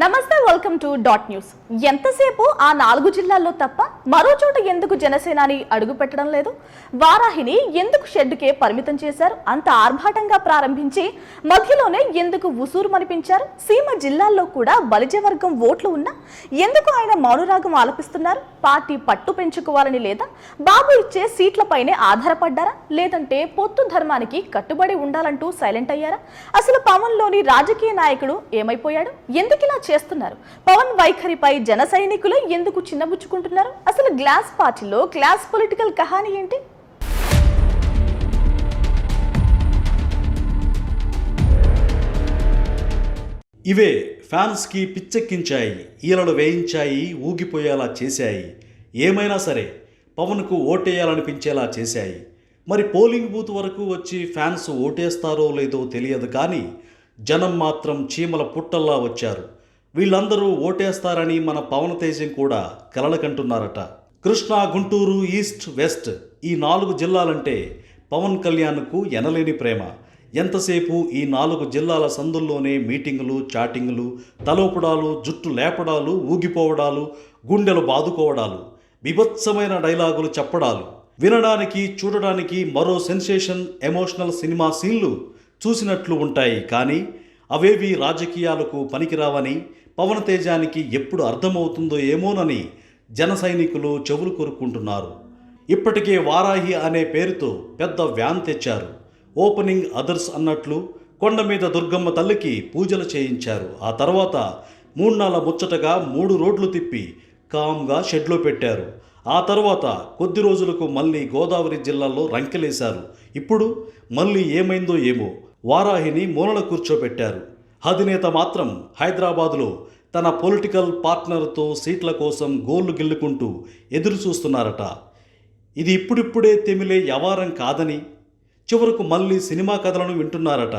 నమస్తే welcome to dot news ఎంతసేపు ఆ నాలుగు జిల్లాల్లో తప్ప మరో చోట ఎందుకు జనసేనాని అడుగు పెట్టడం లేదు? వారాహిని ఎందుకు షెడ్డుకే పరిమితం చేశారు? అంత ఆర్భాటంగా ప్రారంభించి మధ్యలోనే ఎందుకు ఉసూరు మనిపించారు సీమ జిల్లాల్లో కూడా బలిజవర్గం ఓట్లు ఉన్నా ఎందుకు ఆయన మౌనరాగం ఆలపిస్తున్నారు? పార్టీ పట్టు పెంచుకోవాలని లేదా బాబు ఇచ్చే సీట్లపైనే ఆధారపడ్డారా? లేదంటే పొత్తు ధర్మానికి కట్టుబడి ఉండాలంటూ సైలెంట్ అయ్యారా? అసలు పవన్లోని రాజకీయ నాయకుడు ఏమైపోయాడు? ఎందుకు ఇలా చేస్తున్నారు. పవన్ వైఖరిపై జన సైనికులు ఎందుకు చిన్నబుచ్చుకుంటున్నారు? అసలు గ్లాస్ పార్టీలో క్లాస్ పొలిటికల్ కహాని ఏంటి? ఇవే ఫ్యాన్స్కి పిచ్చెక్కించాయి ఈలలు వేయించాయి ఊగిపోయేలా చేశాయి. ఏమైనా సరే పవన్కు ఓటేయాలనిపించేలా చేశాయి. మరి పోలింగ్ బూత్ వరకు వచ్చి ఫ్యాన్స్ ఓటేస్తారో లేదో తెలియదు కానీ జనం మాత్రం చీమల పుట్టల్లా వచ్చారు. వీళ్ళందరూ ఓటేస్తారని మన పవన్ తేజం కూడా కలలకంటున్నారట. కృష్ణా గుంటూరు ఈస్ట్ వెస్ట్ ఈ నాలుగు జిల్లాలంటే పవన్ కళ్యాణ్కు ఎనలేని ప్రేమ. ఎంతసేపు ఈ నాలుగు జిల్లాల సందుల్లోనే మీటింగులు చాటింగులు తలోపడాలు జుట్టు లేపడాలు ఊగిపోవడాలు గుండెలు బాదుకోవడాలు విభత్సమైన డైలాగులు చెప్పడాలు వినడానికి చూడడానికి మరో సెన్సేషన్ ఎమోషనల్ సినిమా సీన్లు చూసినట్లు ఉంటాయి. కానీ అవేవి రాజకీయాలకు పనికిరావని పవన్ తేజానికి ఎప్పుడు అర్థమవుతుందో ఏమోనని జన సైనికులు చెవులు కొరుక్కుంటున్నారు. ఇప్పటికే వారాహి అనే పేరుతో పెద్ద వ్యాన్ తెచ్చారు. ఓపెనింగ్ అదర్స్ అన్నట్లు కొండ మీద దుర్గమ్మ తల్లికి పూజలు చేయించారు. ఆ తర్వాత మూడు ముచ్చటగా మూడు రోడ్లు తిప్పి కామ్గా షెడ్లో పెట్టారు. ఆ తర్వాత కొద్ది రోజులకు మళ్ళీ గోదావరి జిల్లాలో రంకెలేశారు. ఇప్పుడు మళ్ళీ ఏమైందో ఏమో వారాహిని మూలన కూర్చోబెట్టారు. అధినేత మాత్రం హైదరాబాదులో తన పొలిటికల్ పార్ట్నర్తో సీట్ల కోసం గోళ్ళు గిల్లుకుంటూ ఎదురు చూస్తున్నారట ఇది ఇప్పుడిప్పుడే తెమిలే వ్యవహారం కాదని చివరకు మళ్ళీ సినిమా కథలను వింటున్నారట.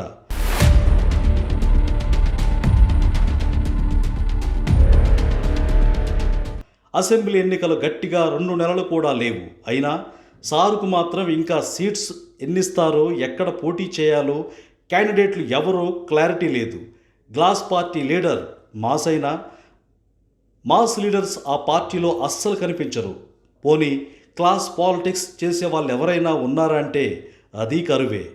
అసెంబ్లీ ఎన్నికలు గట్టిగా రెండు నెలలు కూడా లేవు. అయినా సారుకు మాత్రం ఇంకా సీట్స్ ఎన్నిస్తారో ఎక్కడ పోటీ చేయాలో క్యాండిడేట్లు ఎవరో క్లారిటీ లేదు. గ్లాస్ పార్టీ లీడర్ మాస్ అయినా మాస్ లీడర్స్ ఆ పార్టీలో అస్సలు కనిపించరు. పోనీ క్లాస్ పాలిటిక్స్ చేసే వాళ్ళు ఎవరైనా ఉన్నారా అంటే అది కరువే.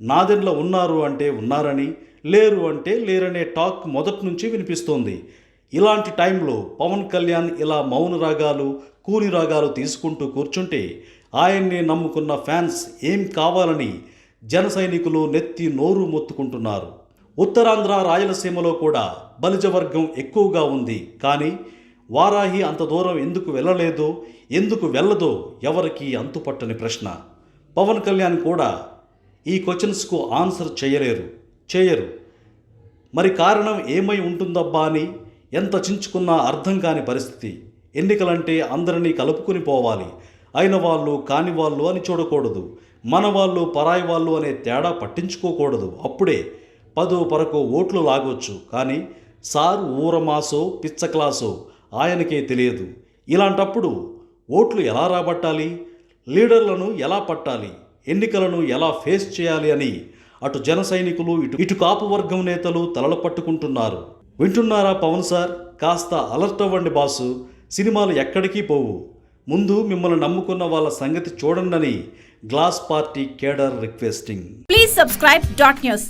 నాదెండ్ల ఉన్నారు అంటే ఉన్నారని లేరు అంటే లేరనే టాక్ మొదటి నుంచి వినిపిస్తోంది. ఇలాంటి టైంలో పవన్ కళ్యాణ్ ఇలా మౌన రాగాలు కూని రాగాలు తీసుకుంటూ కూర్చుంటే ఆయన్ని నమ్ముకున్న ఫ్యాన్స్ ఏం కావాలని జన సైనికులు నెత్తి నోరు మొత్తుకుంటున్నారు. ఉత్తరాంధ్ర రాయలసీమలో కూడా బలిజ వర్గం ఎక్కువగా ఉంది. కానీ వారాహి అంత దూరం ఎందుకు వెళ్ళలేదో? ఎందుకు వెళ్ళదో ఎవరికి అంతుపట్టని ప్రశ్న. పవన్ కళ్యాణ్ కూడా ఈ క్వశ్చన్స్కు ఆన్సర్ చేయలేరు. చేయరు. మరి కారణం ఏమై ఉంటుందబ్బా అని ఎంత చించుకున్నా అర్థం కాని పరిస్థితి. ఎన్నికలంటే అందరినీ కలుపుకుని పోవాలి. అయిన వాళ్ళు కాని వాళ్ళు అని చూడకూడదు. మన వాళ్ళు పరాయి వాళ్ళు అనే తేడా పట్టించుకోకూడదు. అప్పుడే పదో పరకు ఓట్లు లాగొచ్చు. కానీ సార్ ఊరమాసో పిచ్చ క్లాసో ఆయనకే తెలియదు. ఇలాంటప్పుడు ఓట్లు ఎలా రాబట్టాలి? లీడర్లను ఎలా పట్టాలి? ఎన్నికలను ఎలా ఫేస్ చేయాలి అని అటు జన సైనికులు ఇటు ఇటు కాపు వర్గం నేతలు తలలు పట్టుకుంటున్నారు. వింటున్నారా పవన్ సార్? కాస్త అలర్ట్ అవ్వండి బాసు. సినిమాలు ఎక్కడికి పోవు. ముందు మిమ్మల్ని నమ్ముకున్న వాళ్ళ సంగతి చూడండి Glass party cadre requesting Please subscribe Dot News.